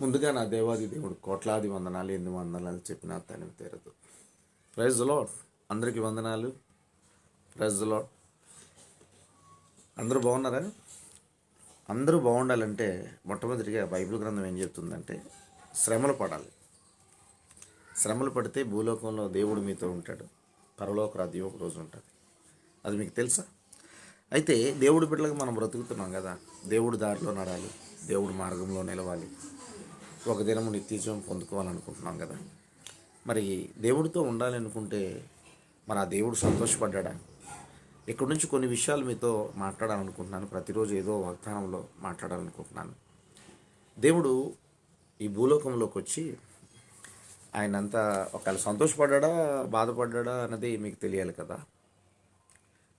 ముందుగా నా దేవాది దేవుడు కోట్లాది వందనాలు ఎన్ని వందనాలు చెప్పినా తనివి తీరదు. ప్రైజ్ లాడ్ అందరికీ వందనాలు. ప్రైజ్ లాడ్ అందరూ బాగున్నారా? అందరూ బాగుండాలంటే మొట్టమొదటిగా బైబిల్ గ్రంథం ఏం చెప్తుందంటే శ్రమలు పడాలి. శ్రమలు పడితే భూలోకంలో దేవుడు మీతో ఉంటాడు. పరలోక రాజ్యం ఒక రోజు ఉంటుంది. అది మీకు తెలుసా? అయితే దేవుడి బిడ్డలకు మనం బ్రతుకుతున్నాం కదా. దేవుడి దారిలో నడాలి. దేవుడి మార్గంలో నిలవాలి. ఒక దినము నిత్యజీవం పొందుకోవాలనుకుంటున్నాం కదా. మరి దేవుడితో ఉండాలి అనుకుంటే మరి ఆ దేవుడు సంతోషపడ్డా ఇక్కడి నుంచి కొన్ని విషయాలు మీతో మాట్లాడాలనుకుంటున్నాను. ప్రతిరోజు ఏదో వాగ్దానంలో మాట్లాడాలనుకుంటున్నాను. దేవుడు ఈ భూలోకంలోకి వచ్చి ఆయన అంతా ఒకవేళ సంతోషపడ్డా బాధపడ్డా అన్నది మీకు తెలియాలి కదా.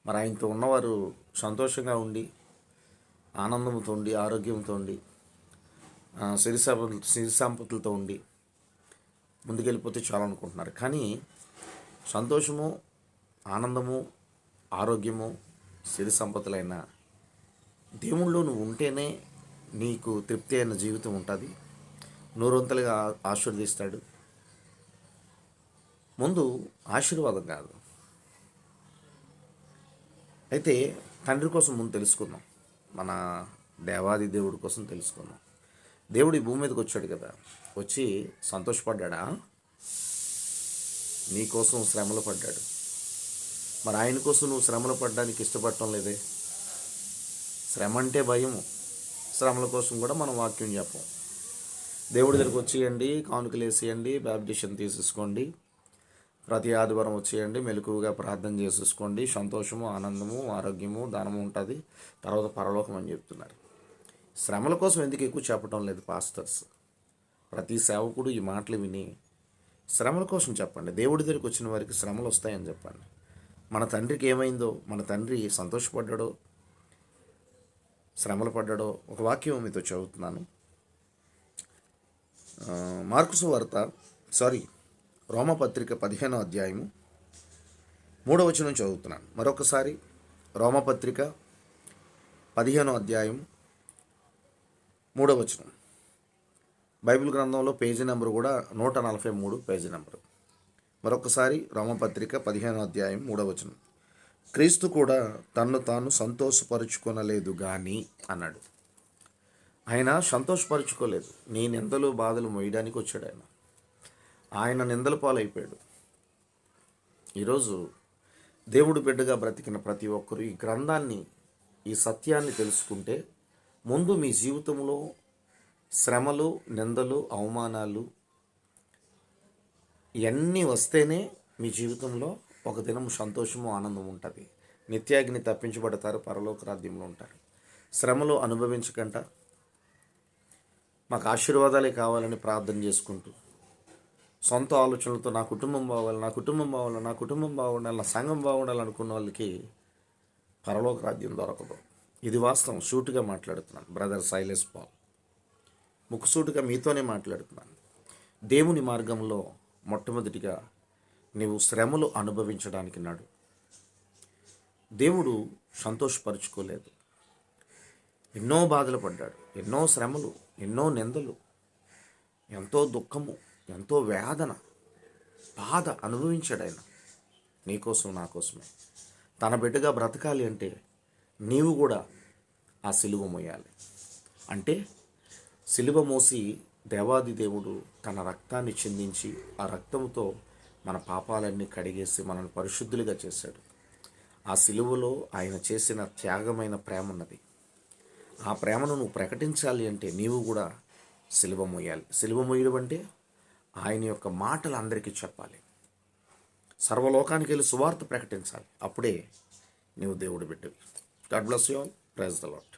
మరి ఆయనతో ఉన్నవారు సంతోషంగా ఉండి ఆనందంతో ఉండి ఆరోగ్యంతో ఉండి సిరి సంపదలు సిరి సంపదలతో ఉండి ముందుకెళ్ళిపోతే చాలనుకుంటున్నారు కానీ సంతోషము ఆనందము ఆరోగ్యము సిరి సంపదలైన దేవుళ్ళు నువ్వు ఉంటేనే నీకు తృప్తి అయిన జీవితం ఉంటుంది. నూరొంతలుగా ఆశీర్వదిస్తాడు. ముందు ఆశీర్వాదం కాదు. అయితే తండ్రి కోసం ముందు తెలుసుకుందాం. మన దేవాది దేవుడి కోసం తెలుసుకుందాం. దేవుడు ఈ భూమి మీదకి వచ్చాడు కదా వచ్చి సంతోషపడ్డా నీ కోసం శ్రమలు పడ్డాడు. మరి ఆయన కోసం నువ్వు శ్రమలు పడడానికి ఇష్టపడటం లేదే? శ్రమ అంటే భయము శ్రమల కోసం కూడా మనం వాక్యం చెప్పం. దేవుడి దగ్గరికి వచ్చేయండి కానుకలు వేసేయండి బ్యాప్టిషన్ తీసేసుకోండి. ప్రతి ఆదివారం వచ్చేయండి మెలకువగా ప్రార్థన చేసేసుకోండి. సంతోషము ఆనందము ఆరోగ్యము దానము ఉంటుంది. తర్వాత పరలోకం అని చెప్తున్నారు. శ్రమల కోసం ఎందుకు ఎక్కువ చెప్పడం లేదు పాస్టర్స్? ప్రతి సేవకుడు ఈ మాటలు విని శ్రమల కోసం చెప్పండి. దేవుడి దగ్గరికి వచ్చిన వారికి శ్రమలు వస్తాయని చెప్పండి. మన తండ్రికి ఏమైందో మన తండ్రి సంతోషపడ్డాడో శ్రమలు పడ్డాడో ఒక వాక్యం మీతో చదువుతున్నాను. మార్కుసు వార్త సారీ రోమపత్రిక పదిహేనో అధ్యాయము మూడవ వచనం చదువుతున్నాను. మరొకసారి రోమపత్రిక పదిహేనో అధ్యాయం మూడవ వచనం బైబిల్ గ్రంథంలో పేజీ నెంబర్ కూడా నూట నలభై మూడు పేజీ నెంబర్. మరొకసారి రామపత్రిక పదిహేనో అధ్యాయం మూడవ వచనం క్రీస్తు కూడా తన్ను తాను సంతోషపరుచుకొనలేదు కానీ అన్నాడు. ఆయన సంతోషపరుచుకోలేదు. నీ నిందలు బాధలు మోయడానికి వచ్చాడు ఆయన. ఆయన నిందల పాలైపోయాడు. ఈరోజు దేవుడు బిడ్డగా బ్రతికిన ప్రతి ఒక్కరు ఈ గ్రంథాన్ని ఈ సత్యాన్ని తెలుసుకుంటే ముందు మీ జీవితంలో శ్రమలు నిందలు అవమానాలు ఇవన్నీ వస్తేనే మీ జీవితంలో ఒక దినం సంతోషము ఆనందం ఉంటుంది. నిత్యాగ్ని తప్పించబడతారు పరలోక రాజ్యంలో ఉంటారు. శ్రమలు అనుభవించకంట. మాకు ఆశీర్వాదాలే కావాలని ప్రార్థన చేసుకుంటూ సొంత ఆలోచనలతో నా కుటుంబం బావాలి నా కుటుంబం బాగుండాలి నా కుటుంబం బాగుండాలి నా సంఘం బాగుండాలి అనుకున్న వాళ్ళకి పరలోక రాజ్యం దొరకదు. ఇది వాస్తవం సూటుగా మాట్లాడుతున్నాను బ్రదర్ సైలెస్ పాల్. ముక్కుసూటుగా మీతోనే మాట్లాడుతున్నాను. దేవుని మార్గంలో మొట్టమొదటిగా నీవు శ్రమలు అనుభవించడానికి నాడు. దేవుడు సంతోషపరుచుకోలేదు. ఎన్నో బాధలు పడ్డాడు ఎన్నో శ్రమలు ఎన్నో నిందలు ఎంతో దుఃఖము ఎంతో వేదన బాధ అనుభవించాడు ఆయన. నీకోసం నా కోసమే. తన బిడ్డగా బ్రతకాలి అంటే నీవు కూడా ఆ సిలువ మోయాలి. అంటే సిలువ మోసి దేవాది దేవుడు తన రక్తాన్ని చెందించి ఆ రక్తంతో మన పాపాలన్నీ కడిగేసి మనల్ని పరిశుద్ధులుగా చేశాడు. ఆ సిలువలో ఆయన చేసిన త్యాగమైన ప్రేమ ఉన్నది. ఆ ప్రేమను నువ్వు ప్రకటించాలి అంటే నీవు కూడా సిలువ మోయాలి. సిలువ మోయడం అంటే ఆయన యొక్క మాటలు అందరికీ చెప్పాలి. సర్వలోకానికి వెళ్ళి సువార్త ప్రకటించాలి. అప్పుడే నీవు దేవుడు బిడ్డవి. God bless you all praise the Lord